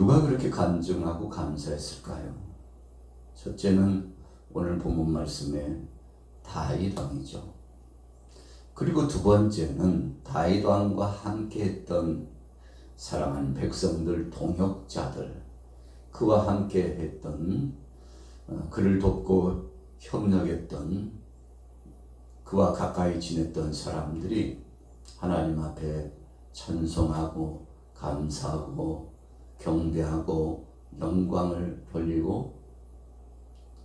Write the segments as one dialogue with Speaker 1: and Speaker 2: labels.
Speaker 1: 누가 그렇게 간증하고 감사했을까요? 첫째는 오늘 본문 말씀에 다윗 왕이죠. 그리고 두 번째는 다윗 왕과 함께했던 사랑하는 백성들 동역자들 그와 함께했던 어, 그를 돕고 협력했던 그와 가까이 지냈던 사람들이 하나님 앞에 찬송하고 감사하고 경배하고 영광을 돌리고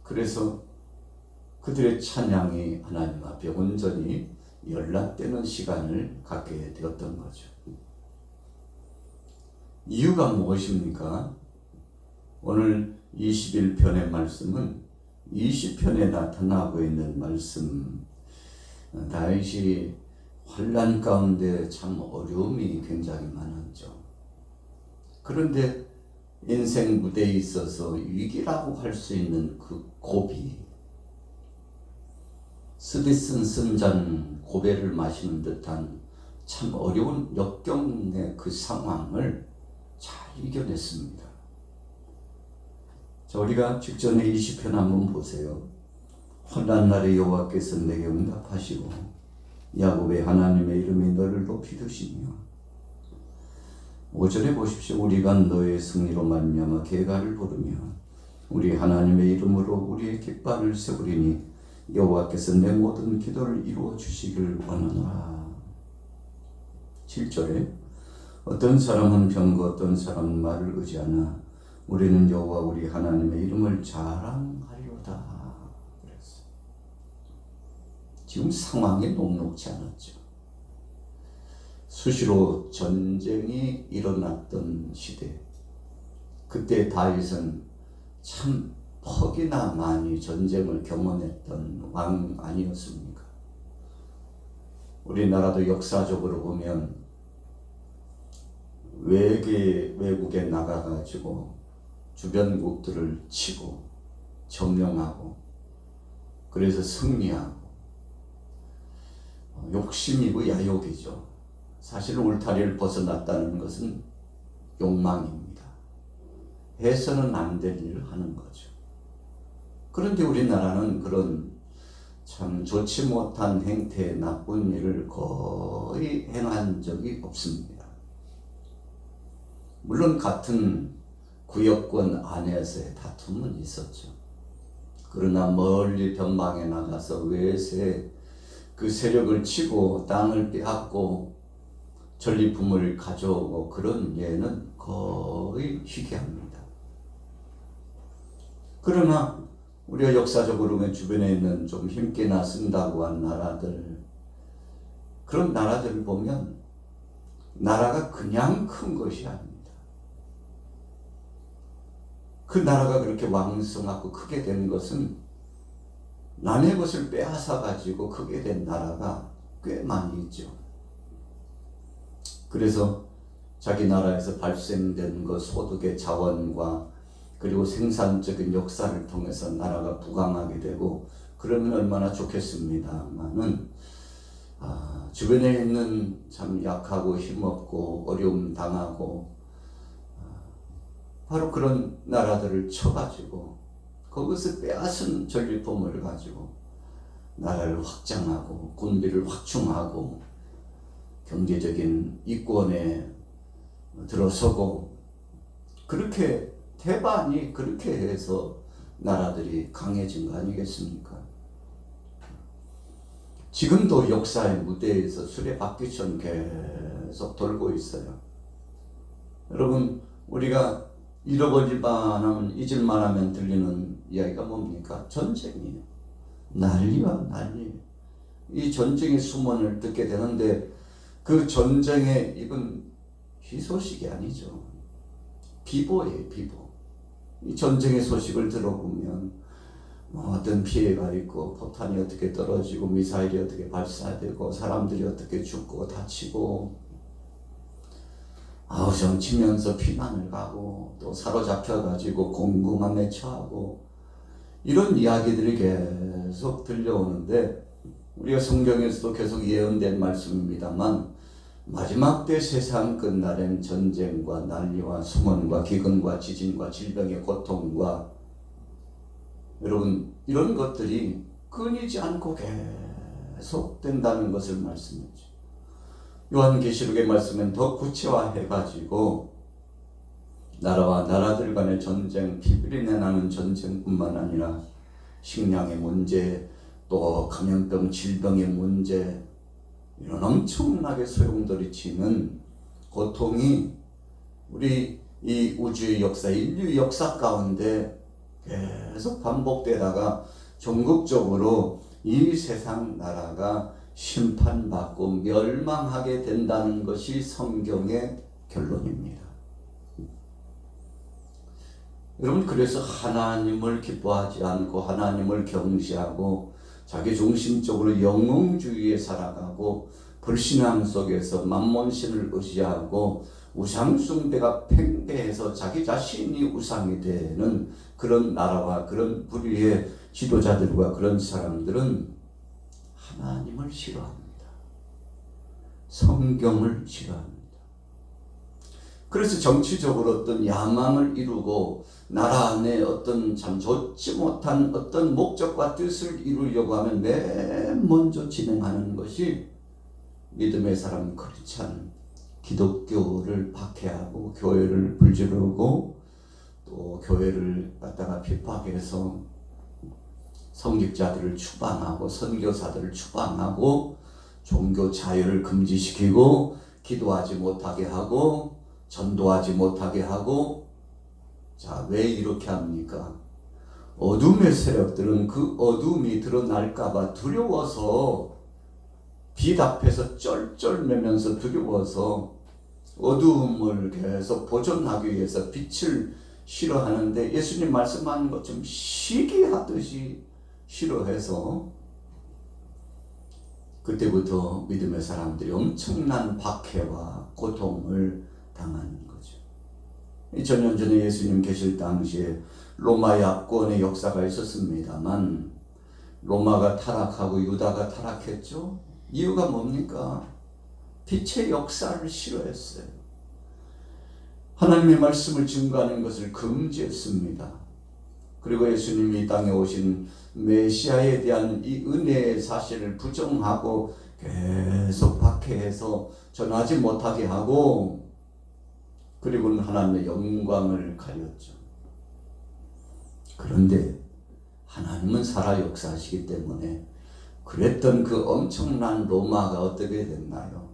Speaker 1: 그래서 그들의 찬양이 하나님 앞에 온전히 연락되는 시간을 갖게 되었던 거죠. 이유가 무엇입니까? 오늘 21편의 말씀은 20편에 나타나고 있는 말씀 다윗이 환란 가운데 참 어려움이 굉장히 많았죠. 그런데 인생 무대에 있어서 위기라고 할 수 있는 그 고비 스디슨 승전 고배를 마시는 듯한 참 어려운 역경의 그 상황을 잘 이겨냈습니다. 자, 우리가 직전에 20편 한번 보세요. 환난 날에 여호와께서 내게 응답하시고 야곱의 하나님의 이름이 너를 높이 드시며 5절에 보십시오. 우리가 너의 승리로 말미암아 개가를 부르며 우리 하나님의 이름으로 우리의 깃발을 세우리니 여호와께서 내 모든 기도를 이루어 주시길 원하노라. 7절에 어떤 사람은 병거 어떤 사람은 말을 의지하나 우리는 여호와 우리 하나님의 이름을 자랑하리로다. 그랬어. 지금 상황이 녹록지 않았죠. 수시로 전쟁이 일어났던 시대. 그때 다윗은 참 퍽이나 많이 전쟁을 경험했던 왕 아니었습니까? 우리나라도 역사적으로 보면 외계 외국에 나가가지고 주변국들을 치고 점령하고 그래서 승리하고 욕심이고 야욕이죠. 사실 울타리를 벗어났다는 것은 욕망입니다. 해서는 안 될 일을 하는 거죠. 그런데 우리나라는 그런 참 좋지 못한 행태의 나쁜 일을 거의 행한 적이 없습니다. 물론 같은 구역권 안에서의 다툼은 있었죠. 그러나 멀리 변방에 나가서 외세 그 세력을 치고 땅을 빼앗고 전리품을 가져오고 그런 예는 거의 희귀합니다. 그러나 우리가 역사적으로 보면 주변에 있는 좀 힘께나 쓴다고 한 나라들 그런 나라들을 보면 나라가 그냥 큰 것이 아닙니다. 그 나라가 그렇게 왕성하고 크게 된 것은 남의 것을 빼앗아 가지고 크게 된 나라가 꽤 많이 있죠. 그래서 자기 나라에서 발생된 것 소득의 자원과 그리고 생산적인 역사를 통해서 나라가 부강하게 되고 그러면 얼마나 좋겠습니다만은 아, 주변에 있는 참 약하고 힘없고 어려움 당하고 아, 바로 그런 나라들을 쳐가지고 거기서 빼앗은 전리품을 가지고 나라를 확장하고 군비를 확충하고 경제적인 이권에 들어서고 그렇게 태반이 그렇게 해서 나라들이 강해진 거 아니겠습니까? 지금도 역사의 무대에서 수레바퀴처럼 계속 돌고 있어요. 여러분 우리가 잃어버릴만 하면 잊을만 하면 들리는 이야기가 뭡니까? 전쟁이에요. 난리와 난리. 이 전쟁의 수문을 듣게 되는데 그 전쟁에 이건 희소식이 아니죠. 비보예요, 비보. 이 전쟁의 소식을 들어보면 뭐 어떤 피해가 있고 포탄이 어떻게 떨어지고 미사일이 어떻게 발사되고 사람들이 어떻게 죽고 다치고 아우성 치면서 피난을 가고 또 사로잡혀 가지고 공공함에 처하고 이런 이야기들이 계속 들려오는데 우리가 성경에서도 계속 예언된 말씀입니다만 마지막 때 세상 끝날엔 전쟁과 난리와 수mon과 기근과 지진과 질병의 고통과 여러분 이런 것들이 끊이지 않고 계속 된다는 것을 말씀했죠. 요한계시록의 말씀은 더 구체화해 가지고 나라와 나라들 간의 전쟁, 피비린내 나는 전쟁뿐만 아니라 식량의 문제, 또 감염병, 질병의 문제 이런 엄청나게 소용돌이치는 고통이 우리 이 우주의 역사, 인류 역사 가운데 계속 반복되다가 종국적으로 이 세상 나라가 심판받고 멸망하게 된다는 것이 성경의 결론입니다. 여러분 그래서 하나님을 기뻐하지 않고 하나님을 경시하고 자기 중심적으로 영웅주의에 살아가고 불신앙 속에서 만몬신을 의지하고 우상숭배가 팽배해서 자기 자신이 우상이 되는 그런 나라와 그런 부류의 지도자들과 그런 사람들은 하나님을 싫어합니다. 성경을 싫어합니다. 그래서 정치적으로 어떤 야망을 이루고 나라 안에 어떤 참 좋지 못한 어떤 목적과 뜻을 이루려고 하면 맨 먼저 진행하는 것이 믿음의 사람 크리스찬 기독교를 박해하고 교회를 불지르고 또 교회를 갖다가 핍박해서 성직자들을 추방하고 선교사들을 추방하고 종교 자유를 금지시키고 기도하지 못하게 하고 전도하지 못하게 하고 자, 왜 이렇게 합니까? 어둠의 세력들은 그 어둠이 드러날까봐 두려워서 빛 앞에서 쩔쩔매면서 두려워서 어두움을 계속 보존하기 위해서 빛을 싫어하는데 예수님 말씀하는 것좀 시기하듯이 싫어해서 그때부터 믿음의 사람들이 엄청난 박해와 고통을 당하는 거죠. 2000년 전에 예수님 계실 당시에 로마 야권의 역사가 있었습니다만 로마가 타락하고 유다가 타락했죠. 이유가 뭡니까? 빛의 역사를 싫어했어요. 하나님의 말씀을 증거하는 것을 금지했습니다. 그리고 예수님이 이 땅에 오신 메시아에 대한 이 은혜의 사실을 부정하고 계속 박해해서 전하지 못하게 하고 그리고는 하나님의 영광을 가렸죠. 그런데 하나님은 살아 역사하시기 때문에 그랬던 그 엄청난 로마가 어떻게 됐나요?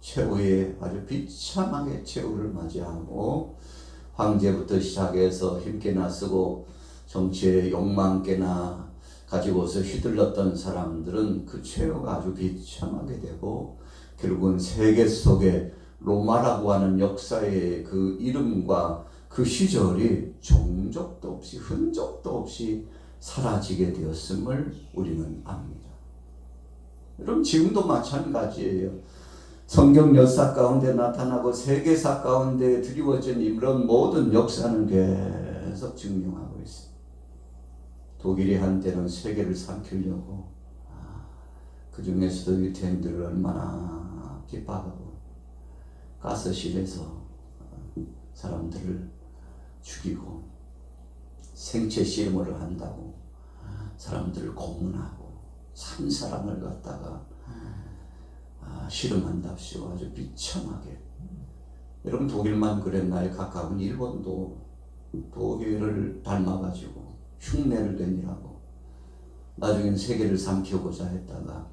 Speaker 1: 최후의 아주 비참하게 최후를 맞이하고 황제부터 시작해서 힘께나 쓰고 정치의 욕망께나 가지고서 휘둘렀던 사람들은 그 최후가 아주 비참하게 되고 결국은 세계 속에 로마라고 하는 역사의 그 이름과 그 시절이 종족도 없이 흔적도 없이 사라지게 되었음을 우리는 압니다. 여러분 지금도 마찬가지예요. 성경 역사 가운데 나타나고 세계사 가운데 드리워진 이런 모든 역사는 계속 증명하고 있습니다. 독일이 한때는 세계를 삼키려고 아, 그 중에서도 유태인들을 얼마나 핍박하고 가스실에서 사람들을 죽이고 생체 실험을 한다고 사람들을 고문하고 산 사람을 갖다가 아, 실험한답시고 아주 비참하게 여러분 독일만 그랬나요? 가까운 일본도 독일을 닮아가지고 흉내를 내니라고 나중엔 세계를 삼키고자 했다가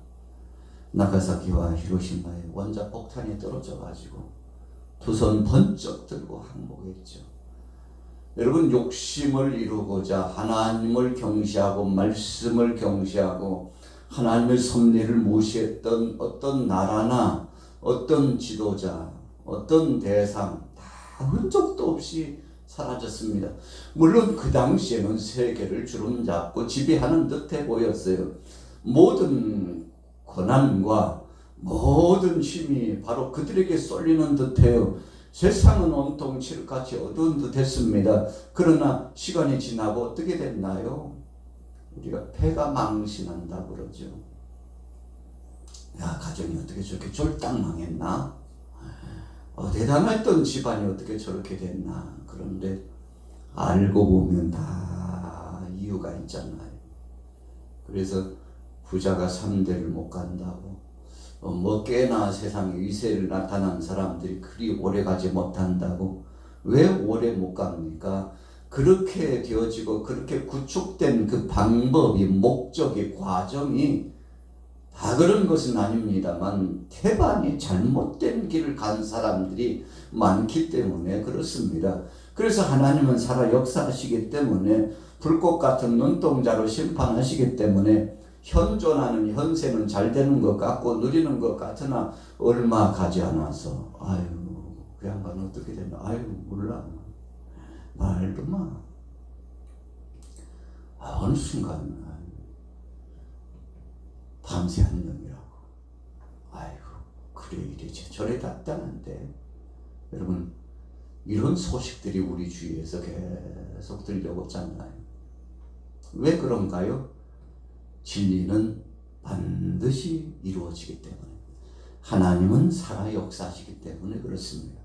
Speaker 1: 나가사키와 히로시마에 원자 폭탄이 떨어져 가지고 두 손 번쩍 들고 항복했죠. 여러분 욕심을 이루고자 하나님을 경시하고 말씀을 경시하고 하나님의 섭리를 무시했던 어떤 나라나 어떤 지도자, 어떤 대상 다 흔적도 없이 사라졌습니다. 물론 그 당시에는 세계를 주름 잡고 지배하는 듯해 보였어요. 모든 권한과 모든 힘이 바로 그들에게 쏠리는 듯해요. 세상은 온통 칠흑같이 어두운 듯 했습니다. 그러나 시간이 지나고 어떻게 됐나요? 우리가 패가 망신한다 그러죠. 야 가정이 어떻게 저렇게 쫄딱 망했나? 어, 대단했던 집안이 어떻게 저렇게 됐나? 그런데 알고 보면 다 이유가 있잖아요. 그래서 부자가 3대를 못 간다고 어, 뭐 꽤나 세상에 위세를 나타난 사람들이 그리 오래 가지 못한다고 왜 오래 못 갑니까? 그렇게 되어지고 그렇게 구축된 그 방법이 목적이 과정이 다 그런 것은 아닙니다만 태반이 잘못된 길을 간 사람들이 많기 때문에 그렇습니다. 그래서 하나님은 살아 역사하시기 때문에 불꽃 같은 눈동자로 심판하시기 때문에 현존하는 현세는 잘 되는 것 같고 누리는 것 같으나 얼마 가지 않아서 아유 그 양반 어떻게 됐나? 아유 몰라. 말도 마. 아, 어느 순간 밤새 한 명이라고. 아이고 그래 이래지. 저래 답답한데. 여러분 이런 소식들이 우리 주위에서 계속 들려오잖아요. 왜 그런가요? 진리는 반드시 이루어지기 때문에 하나님은 살아 역사하시기 때문에 그렇습니다.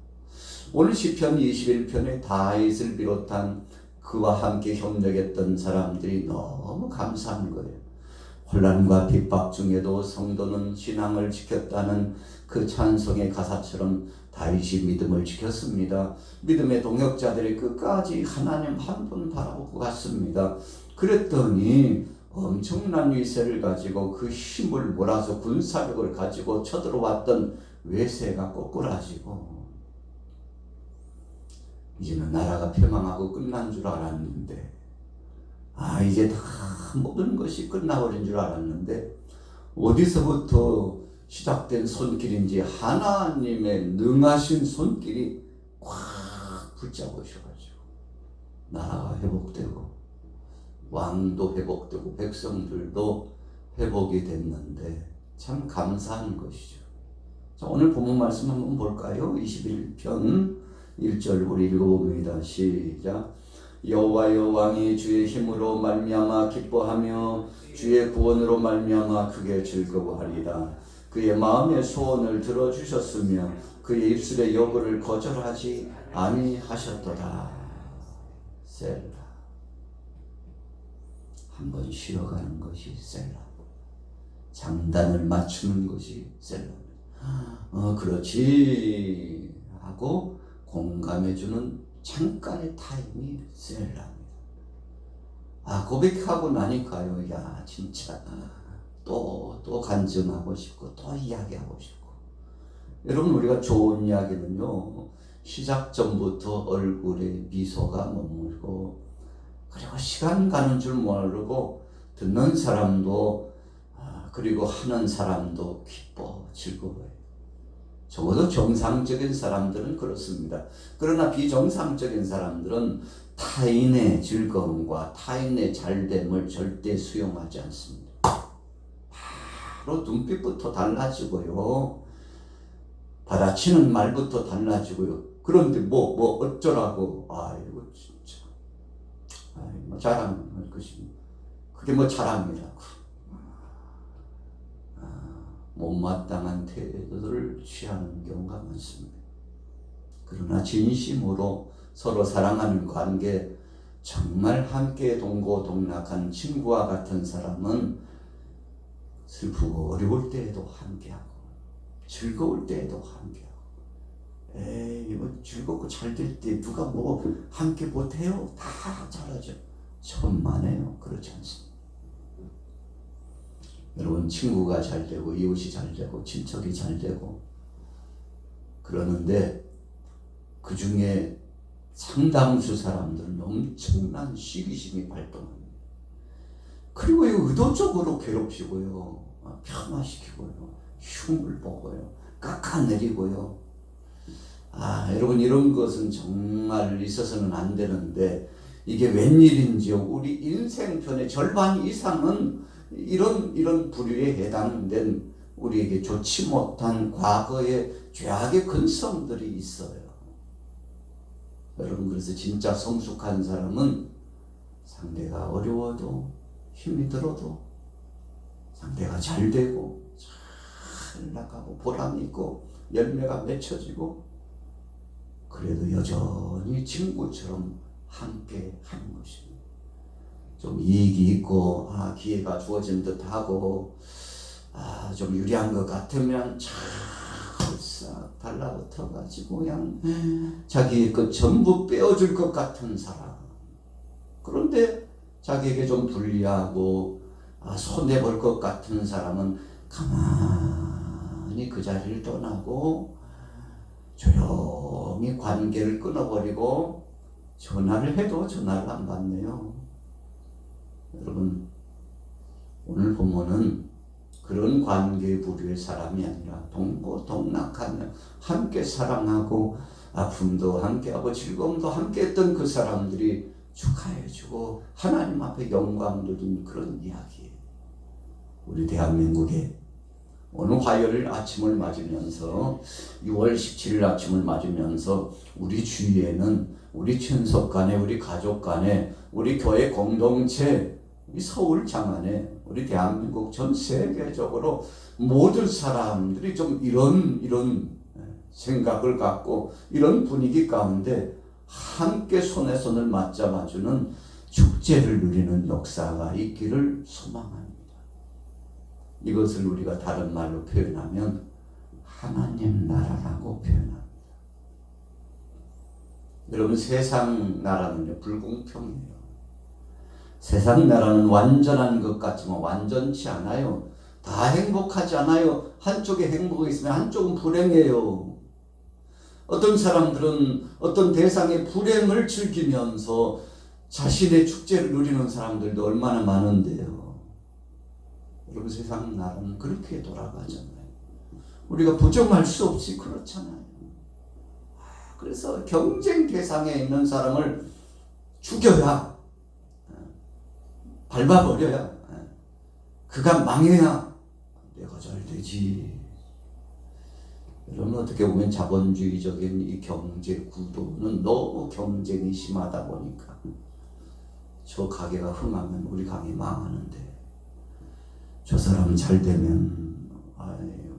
Speaker 1: 오늘 시편 21편에 다윗을 비롯한 그와 함께 협력했던 사람들이 너무 감사한 거예요. 혼란과 핍박 중에도 성도는 신앙을 지켰다는 그 찬송의 가사처럼 다윗이 믿음을 지켰습니다. 믿음의 동역자들이 끝까지 하나님 한 분 바라보고 갔습니다. 그랬더니 엄청난 위세를 가지고 그 힘을 몰아서 군사력을 가지고 쳐들어왔던 외세가 꼬꾸라지고 이제는 나라가 패망하고 끝난 줄 알았는데 아 이제 다 모든 것이 끝나버린 줄 알았는데 어디서부터 시작된 손길인지 하나님의 능하신 손길이 꽉 붙잡으셔가지고 나라가 회복되고 왕도 회복되고 백성들도 회복이 됐는데 참 감사한 것이죠. 자, 오늘 본문 말씀 한번 볼까요? 21편 1절 우리 읽어봅니다. 시작. 여호와여 왕이 주의 힘으로 말미암아 기뻐하며 주의 구원으로 말미암아 크게 즐거워하리다. 그의 마음의 소원을 들어 주셨으며 그의 입술의 요구를 거절하지 아니하셨도다. 셀라. 한번 쉬어가는 것이 셀라. 장단을 맞추는 것이 셀라. 어, 그렇지. 하고 공감해주는 잠깐의 타임이 셀라입니다. 아, 고백하고 나니까요. 야, 진짜. 또, 또 간증하고 싶고, 또 이야기하고 싶고. 여러분, 우리가 좋은 이야기는요, 시작 전부터 얼굴에 미소가 머물고, 그리고 시간 가는 줄 모르고 듣는 사람도 아, 그리고 하는 사람도 기뻐 즐거워요. 적어도 정상적인 사람들은 그렇습니다. 그러나 비정상적인 사람들은 타인의 즐거움과 타인의 잘됨을 절대 수용하지 않습니다. 바로 눈빛부터 달라지고요. 받아치는 말부터 달라지고요. 그런데 뭐, 뭐 어쩌라고. 아이, 뭐 자랑할 것이 그게 뭐 자랑이라고. 아, 못마땅한 태도를 취하는 경우가 많습니다. 그러나 진심으로 서로 사랑하는 관계, 정말 함께 동고동락한 친구와 같은 사람은 슬프고 어려울 때에도 함께하고 즐거울 때에도 함께하고 에이 뭐 즐겁고 잘 될 때 누가 뭐 함께 못해요? 다 잘하죠. 천만에요. 그렇지 않습니다. 여러분 친구가 잘 되고 이웃이 잘 되고 친척이 잘 되고 그러는데 그 중에 상당수 사람들은 엄청난 시기심이 발동합니다. 그리고 의도적으로 괴롭히고요, 폄하시키고요, 흉을 보고요, 깎아내리고요. 아, 여러분 이런 것은 정말 있어서는 안 되는데 이게 웬일인지요. 우리 인생편의 절반 이상은 이런 이런 부류에 해당된 우리에게 좋지 못한 과거의 죄악의 근성들이 있어요. 여러분 그래서 진짜 성숙한 사람은 상대가 어려워도 힘이 들어도 상대가 잘 되고 잘 안락하고 보람 있고 열매가 맺혀지고 그래도 여전히 친구처럼 함께 하는 것입니다. 좀 이익이 있고 아 기회가 주어진 듯 하고 아 좀 유리한 것 같으면 쫙싹 달라붙어 가지고 그냥 자기의 것 전부 빼어줄 것 같은 사람. 그런데 자기에게 좀 불리하고 아, 손해 볼 것 같은 사람은 가만히 그 자리를 떠나고 조용 히 관계를 끊어버리고 전화를 해도 전화를 안 받네요. 여러분 오늘 본문은 그런 관계 부류의 사람이 아니라 동고 동락하며 함께 사랑하고 아픔도 함께하고 즐거움도 함께했던 그 사람들이 축하해주고 하나님 앞에 영광 누린 그런 이야기예요. 우리 대한민국에 오늘 화요일 아침을 맞으면서 6월 17일 아침을 맞으면서 우리 주위에는 우리 친속 간에 우리 가족 간에 우리 교회 공동체 이 서울 장안에 우리 대한민국 전 세계적으로 모든 사람들이 좀 이런 이런 생각을 갖고 이런 분위기 가운데 함께 손에 손을 맞잡아주는 축제를 누리는 역사가 있기를 소망합니다. 이것을 우리가 다른 말로 표현하면 하나님 나라라고 표현합니다. 여러분 세상 나라는요 불공평해요. 세상 나라는 완전한 것 같지만 완전치 않아요. 다 행복하지 않아요. 한쪽에 행복이 있으면 한쪽은 불행해요. 어떤 사람들은 어떤 대상의 불행을 즐기면서 자신의 축제를 누리는 사람들도 얼마나 많은데요. 여러분 세상 나라는 그렇게 돌아가잖아요. 우리가 부정할 수 없이 그렇잖아요. 그래서 경쟁 대상에 있는 사람을 죽여야 밟아버려야 그가 망해야 내가 잘 되지. 여러분 어떻게 보면 자본주의적인 이 경제 구도는 너무 경쟁이 심하다 보니까 저 가게가 흥하면 우리 가게 망하는데 저 사람 잘 되면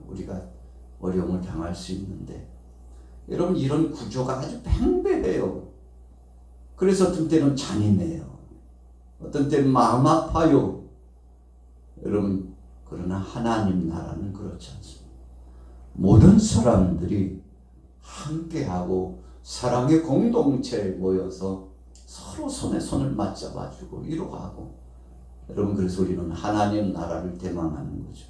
Speaker 1: 우리가 어려움을 당할 수 있는데 여러분 이런 구조가 아주 팽배해요. 그래서 어떤 때는 잔인해요. 어떤 때는 마음 아파요. 여러분 그러나 하나님 나라는 그렇지 않습니다. 모든 사람들이 함께하고 사랑의 공동체에 모여서 서로 손에 손을 맞잡아주고 위로하고 여러분 그래서 우리는 하나님 나라를 대망하는 거죠.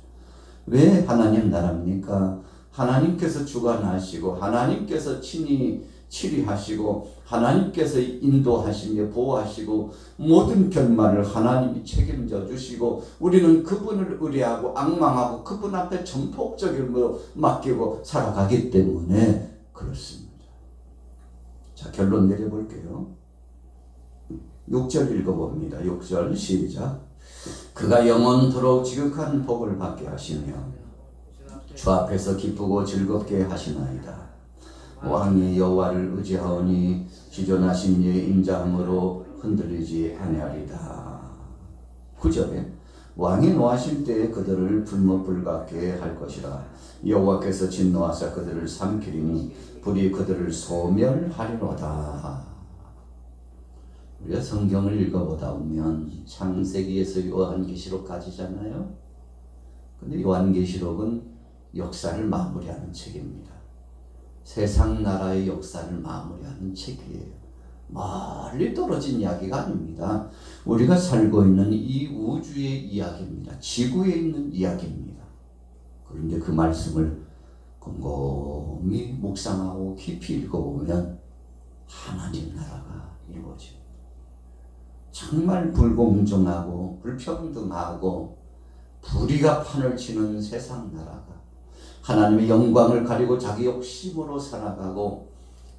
Speaker 1: 왜 하나님 나라입니까? 하나님께서 주관하시고 하나님께서 친히 치리하시고 하나님께서 인도하시며 보호하시고 모든 결말을 하나님이 책임져 주시고 우리는 그분을 의뢰하고 악망하고 그분 앞에 전폭적으로 맡기고 살아가기 때문에 그렇습니다. 자 결론 내려볼게요. 6절 읽어봅니다. 6절 시작. 그가 영원토록 지극한 복을 받게 하시며 주 앞에서 기쁘고 즐겁게 하시나이다. 왕이 여호와를 의지하오니 지존하신 이의 인자함으로 흔들리지 아니하리다. 9절에 왕이 노하실 때에 그들을 불못불같게 할 것이라 여호와께서 진노하사 그들을 삼키리니 불이 그들을 소멸하리로다. 우리가 성경을 읽어보다 보면 창세기에서 요한계시록 가지잖아요. 근데 요한계시록은 역사를 마무리하는 책입니다. 세상 나라의 역사를 마무리하는 책이에요. 멀리 떨어진 이야기가 아닙니다. 우리가 살고 있는 이 우주의 이야기입니다. 지구에 있는 이야기입니다. 그런데 그 말씀을 곰곰이 묵상하고 깊이 읽어보면 하나님 나라가 이루어집니다. 정말 불공정하고 불평등하고 불의가 판을 치는 세상 나라가 하나님의 영광을 가리고 자기 욕심으로 살아가고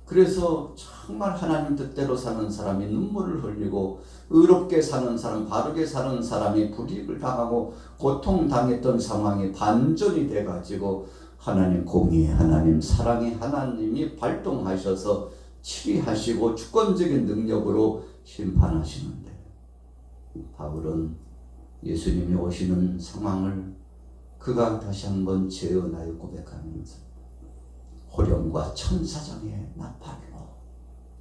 Speaker 1: 그래서 정말 하나님 뜻대로 사는 사람이 눈물을 흘리고 의롭게 사는 사람, 바르게 사는 사람이 불이익을 당하고 고통당했던 상황이 반전이 돼가지고 하나님 공의 하나님 사랑의 하나님이 발동하셔서 치리하시고 주권적인 능력으로 심판하시는데 바울은 예수님이 오시는 상황을 그가 다시 한번 재현하여 고백하면서 호령과 천사장의 나팔로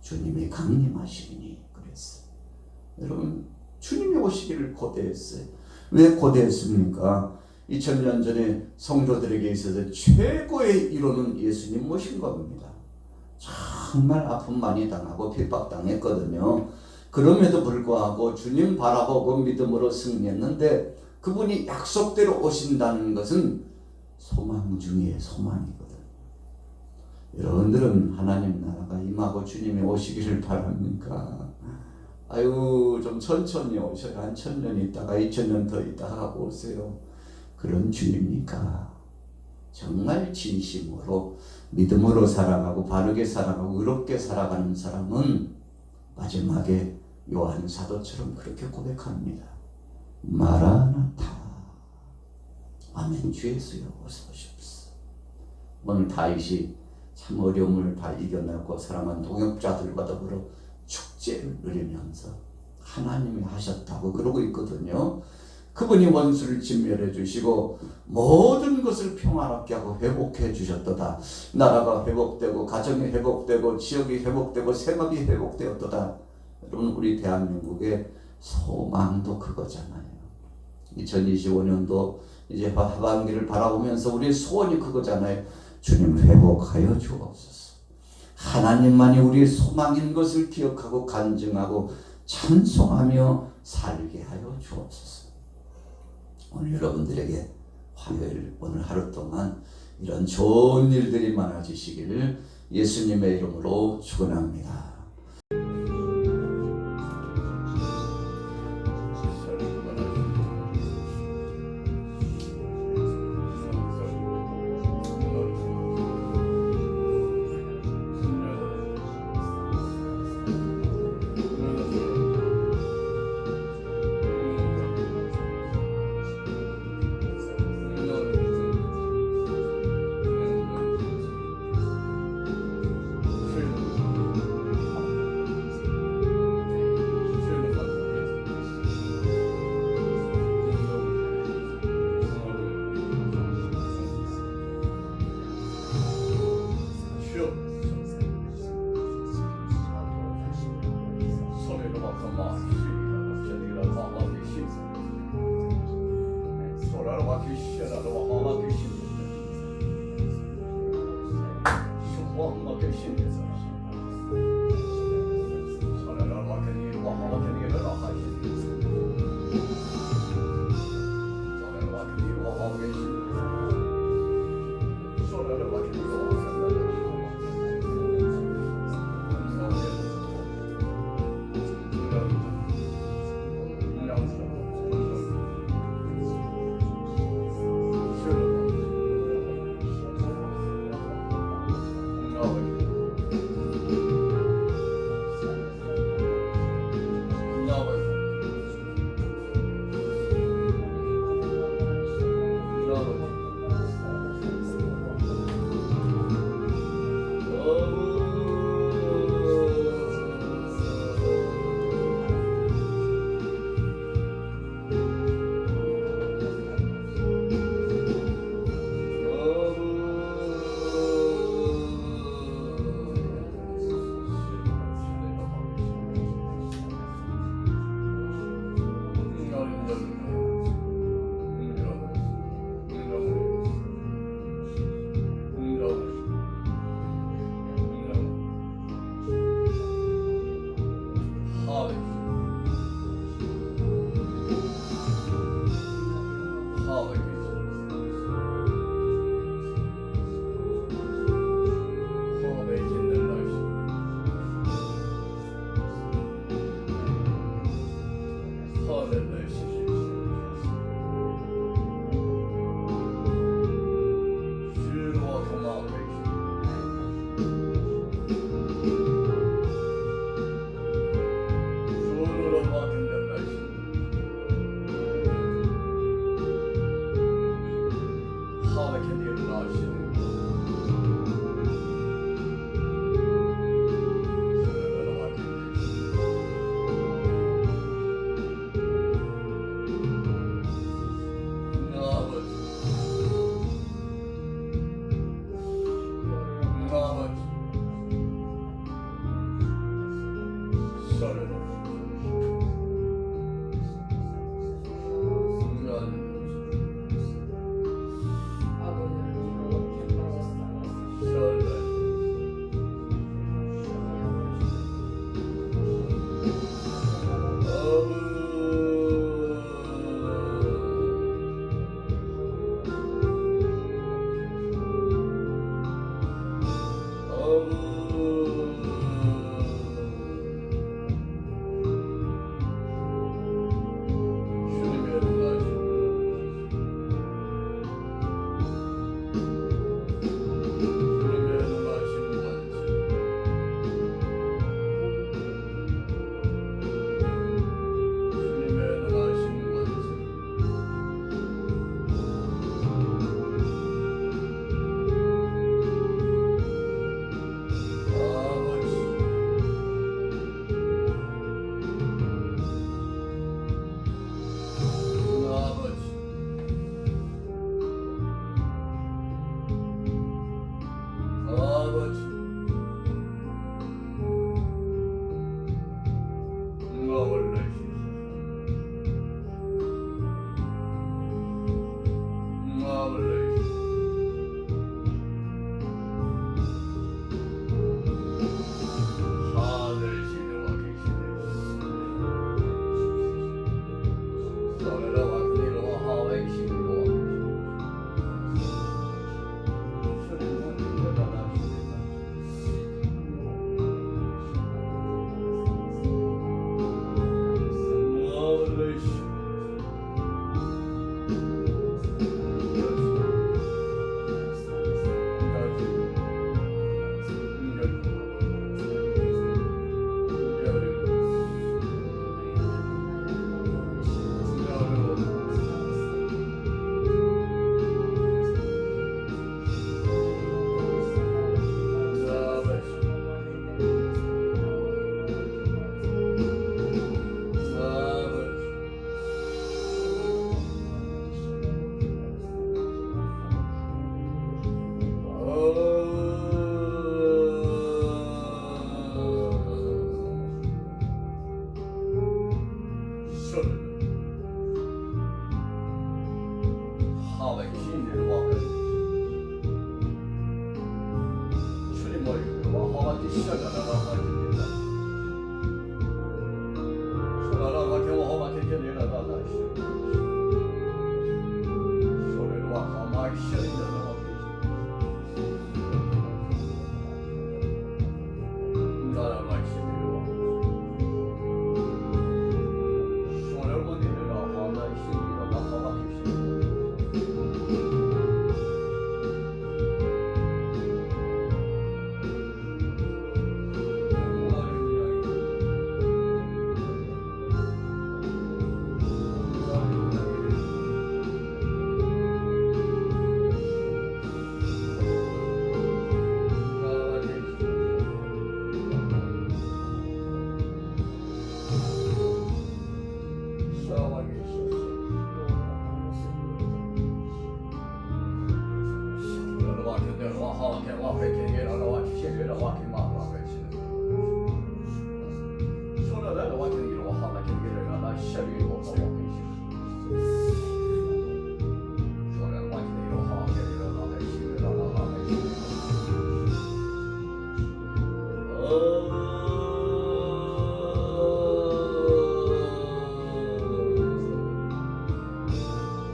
Speaker 1: 주님이 강림하시니 그랬어요. 여러분 주님이 오시기를 고대했어요. 왜 고대했습니까? 2000년 전에 성도들에게 있어서 최고의 이론은 예수님 모신 겁니다. 정말 아픔 많이 당하고 핍박당했거든요. 그럼에도 불구하고 주님 바라보고 믿음으로 승리했는데 그분이 약속대로 오신다는 것은 소망 중에 소망이거든요. 여러분들은 하나님 나라가 임하고 주님이 오시기를 바랍니까? 아유 좀 천천히 오셔야 한 천년 있다가 이천 년 더 있다가 오세요. 그런 주입니까? 정말 진심으로 믿음으로 살아가고 바르게 살아가고 의롭게 살아가는 사람은 마지막에 요한 사도처럼 그렇게 고백합니다. 마라나타. 아멘. 주 예수여 어서 오십시오. 오늘 다윗이 참 어려움을 다 이겨내고 사랑한 동역자들과 더불어 축제를 누리면서 하나님이 하셨다고 그러고 있거든요. 그분이 원수를 진멸해 주시고 모든 것을 평화롭게 하고 회복해 주셨도다. 나라가 회복되고 가정이 회복되고 지역이 회복되고 생업이 회복되었도다. 여러분 우리 대한민국의 소망도 그거잖아요. 2025년도 이제 하반기를 바라보면서 우리 소원이 그거잖아요. 주님 회복하여 주옵소서. 하나님만이 우리의 소망인 것을 기억하고 간증하고 찬송하며 살게 하여 주옵소서. 오늘 여러분들에게 화요일 오늘 하루 동안 이런 좋은 일들이 많아지시기를 예수님의 이름으로 축원합니다. Christianism